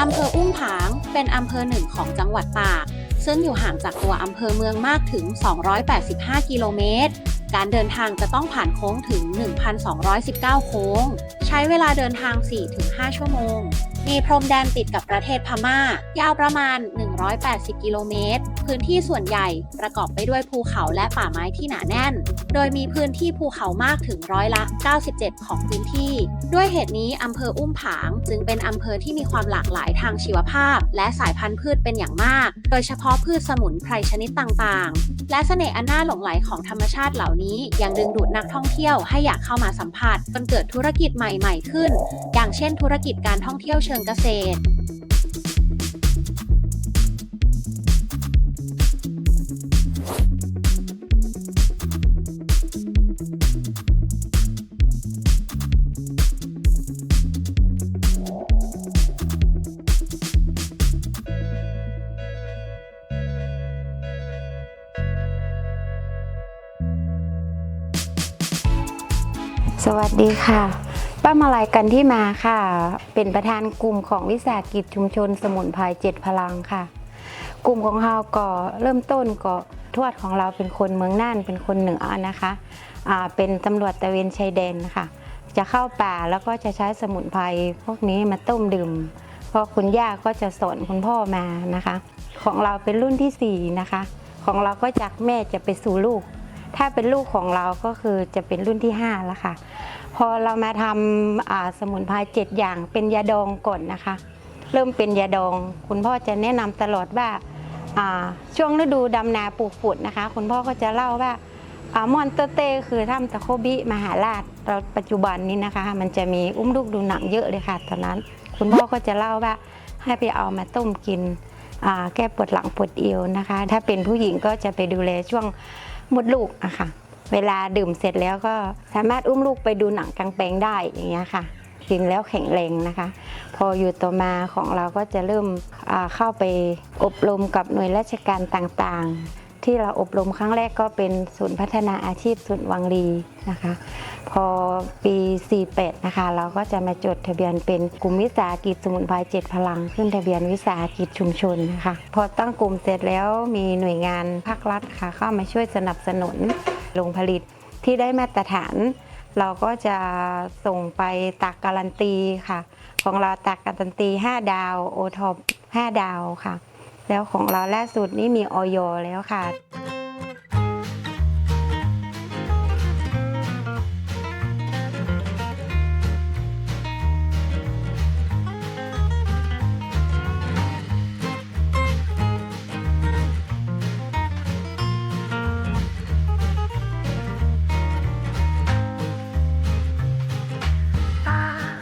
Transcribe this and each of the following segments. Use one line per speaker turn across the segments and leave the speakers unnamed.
อำเภออุ้มผาง เป็นอำเภอหนึ่งของจังหวัดตาก ซึ่งอยู่ห่างจากตัวอำเภอเมืองมากถึง 285 กิโลเมตร การเดินทางจะต้องผ่านโค้งถึง 1,219 โค้ง ใช้เวลาเดินทาง 4-5 ชั่วโมง มีพรมแดนติดกับประเทศพม่า ยาวประมาณ180 กิโลเมตร พื้นที่ส่วนใหญ่ประกอบไปด้วยภูเขาและป่าไม้ที่หนาแน่น โดยมีพื้นที่ภูเขามากถึงร้อยละ 97 ของพื้นที่ ด้วยเหตุนี้อำเภออุ้มผาง จึงเป็นอำเภอที่มีความหลากหลายทางชีวภาพ และสายพันธุ์พืชเป็นอย่างมาก โดยเฉพาะพืชสมุนไพรชนิดต่างๆ และเสน่ห์อันน่าหลงไหลของธรรมชาติเหล่านี้ ยังดึงดูดนักท่องเที่ยวให้อยากเข้ามาสัมผัสจนเกิดธุรกิจใหม่ ๆ ขึ้น อย่างเช่น ธุรกิจการท่องเที่ยวเชิงเกษตร
สวัสดีค่ะ ป้ามาลายกันที่มาค่ะ เป็นประธานกลุ่มของวิสาหกิจชุมชนสมุนไพรเจ็ดพลังค่ะ กลุ่มของเราก็เริ่มต้นก็ทวดของเราเป็นคนเมืองน่านเป็นคนเหนือนะคะอ่าเป็นตำรวจตะเวนชายแดนนะคะจะเข้าป่าแล้วก็จะใช้สมุนไพรพวกนี้มาต้มดื่มเพราะคุณย่าก็จะสอนคุณพ่อมานะคะ ของเราเป็นรุ่นที่สี่นะคะ ของเราก็จากแม่จะไปสู่ลูก ถ้าเป็นลูกของเราก็คือจะเป็นรุ่นที่ 5 แล้วค่ะ พอเรามาทำสมุนไพรเจ็ดอย่างเป็นยาดองก่อนนะคะ เริ่มเป็นยาดอง คุณพ่อจะแนะนำตลอดว่าช่วงฤดูดำนาปลูกฝุดนนะคะ คุณพ่อก็จะเล่าว่ามอนเตเต้คือถ้ำตะโคบิมหาราชเราปัจจุบันนี้นะคะ มันจะมีอุ้มลูกดูหนังเยอะเลยค่ะตอนนั้น คุณพ่อก็จะเล่าว่าให้ไปเอามาต้มกินแก้ปวดหลังปวดเอวนะคะ ถ้าเป็นผู้หญิงก็จะไปดูแลช่วง มดลูกอะค่ะ เวลาดื่มเสร็จแล้วก็สามารถอุ้มลูกไปดูหนังกลางแปลงได้อย่างเงี้ยค่ะกินแล้วแข็งแรงนะคะ พออยู่ต่อมาของเราก็จะเริ่มเข้าไปอบรมกับหน่วยราชการต่างๆ ที่เราอบรมครั้งแรกก็เป็นศูนย์พัฒนาอาชีพศูนย์วังรีนะคะ พอปี 48 นะคะ เราก็จะมาจดทะเบียนเป็นกลุ่มวิสาหกิจสมุนไพรเจ็ดพลัง ขึ้นทะเบียนวิสาหกิจชุมชนนะคะ พอตั้งกลุ่มเสร็จแล้วมีหน่วยงานภาครัฐค่ะ เข้ามาช่วยสนับสนุนโรงผลิตที่ได้มาตรฐาน เราก็จะส่งไปตักการันตีค่ะ ของเราตักการันตี 5 ดาวโอท็อป5ดาวค่ะ แล้วของเราล่าสุดนี่มีออยแล้วค่ะ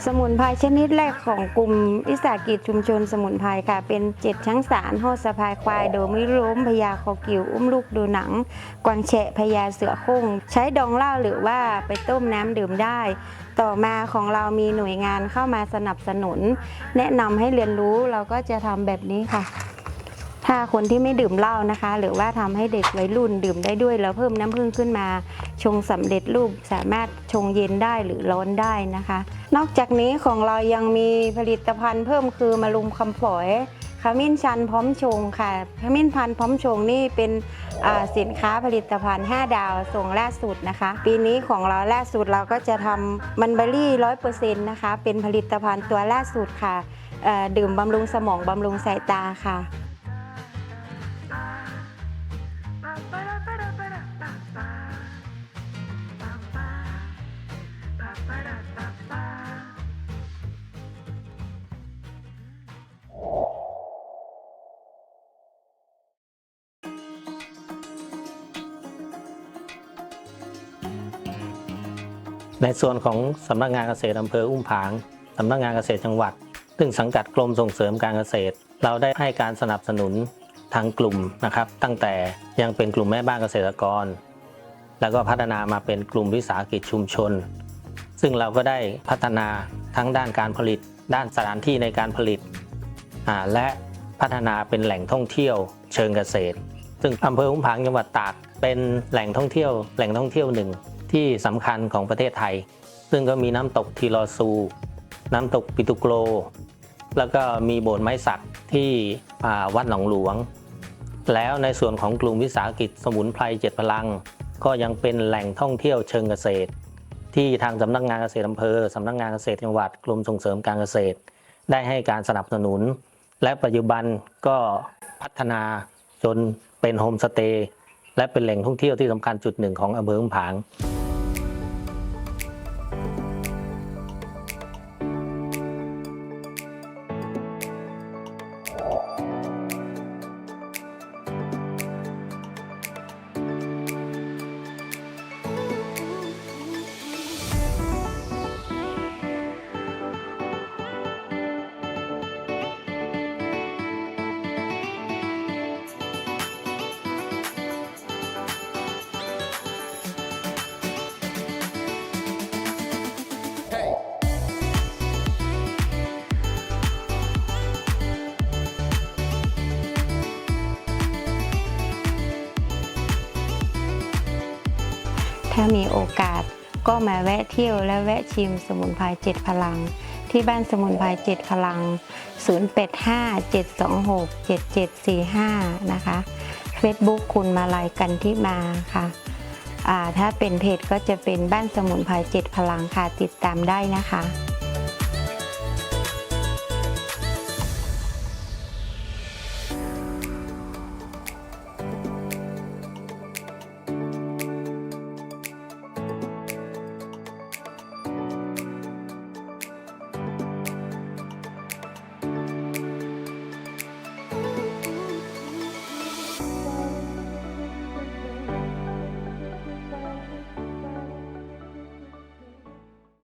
สมุนไพรชนิดแรกของกลุ่มวิสาหกิจชุมชนสมุนไพรค่ะ เป็นเจ็ดช้างสารโหสะพายควายโดมิล้มพญาคอกิวอุ้มลูกดูหนัง กวางแฉะพญาเสือโคร่งใช้ดองเหล้าหรือว่าไปต้มน้ำดื่มได้ ต่อมาของเรามีหน่วยงานเข้ามาสนับสนุน แนะนำให้เรียนรู้เราก็จะทำแบบนี้ค่ะ ถ้าคนที่ไม่ดื่มเหล้านะคะ หรือว่าทำให้เด็กวัยรุ่นดื่มได้ด้วย แล้วเพิ่มน้ำผึ้งขึ้นมา ชงสำเร็จรูปสามารถชงเย็นได้หรือร้อนได้นะคะ นอกจากนี้ของเรายังมีผลิตภัณฑ์เพิ่มคือมารุมคำฝอยขมิ้นชันพร้อมชงค่ะขมิ้นพันธุ์พร้อมชงนี่เป็นสินค้าผลิตภัณฑ์ 5 ดาวส่งล่าสุดนะคะ ปีนี้ของเราล่าสุดเราก็จะทำมันเบอรี่ร้อยเปอร์เซ็นต์นะคะ เป็นผลิตภัณฑ์ตัวล่าสุดค่ะดื่มบำรุงสมองบำรุงสายตาค่ะ
ในส่วนของสำนักงานเกษตรอำเภออุ้มผางสำนักงานเกษตรจังหวัด ซึ่งสังกัดกรมส่งเสริมการเกษตร เราได้ให้การสนับสนุนทางกลุ่มนะครับ ตั้งแต่ยังเป็นกลุ่มแม่บ้านเกษตรกร แล้วก็พัฒนามาเป็นกลุ่มวิสาหกิจชุมชน ซึ่งเราก็ได้พัฒนาทั้งด้านการผลิต ด้านสถานที่ในการผลิต และพัฒนาเป็นแหล่งท่องเที่ยวเชิงเกษตร ซึ่งอำเภออุ้มผางจังหวัดตากเป็นแหล่งท่องเที่ยว แหล่งท่องเที่ยวหนึ่ง ที่สำคัญของประเทศไทย ซึ่งก็มีน้ำตกทีลอซู น้ำตกปิตุโกลแล้วก็มีโบสถ์ไม้สักที่วัดหนองหลวง แล้วในส่วนของกลุ่มวิสาหกิจสมุนไพรเจ็ดพลัง ก็ยังเป็นแหล่งท่องเที่ยวเชิงเกษตร ที่ทางสำนักงานเกษตรอำเภอสำนักงานเกษตรจังหวัดกรมส่งเสริมการเกษตร ได้ให้การสนับสนุน และปัจจุบันก็พัฒนาจนเป็นโฮมสเตย์และเป็นแหล่งท่องเที่ยวที่สำคัญจุดหนึ่งของอำเภออุ้มผาง
ถ้ามีโอกาสก็มาแวะเที่ยวและแวะชิมสมุนไพรเจ็ดพลัง ที่บ้านสมุนไพรเจ็ดพลัง 0857267745 นะคะ Facebook คุณมาลายกันที่มาค่ะอ่าถ้าเป็นเพจก็จะเป็นบ้านสมุนไพรเจ็ดพลังค่ะติดตามได้นะคะ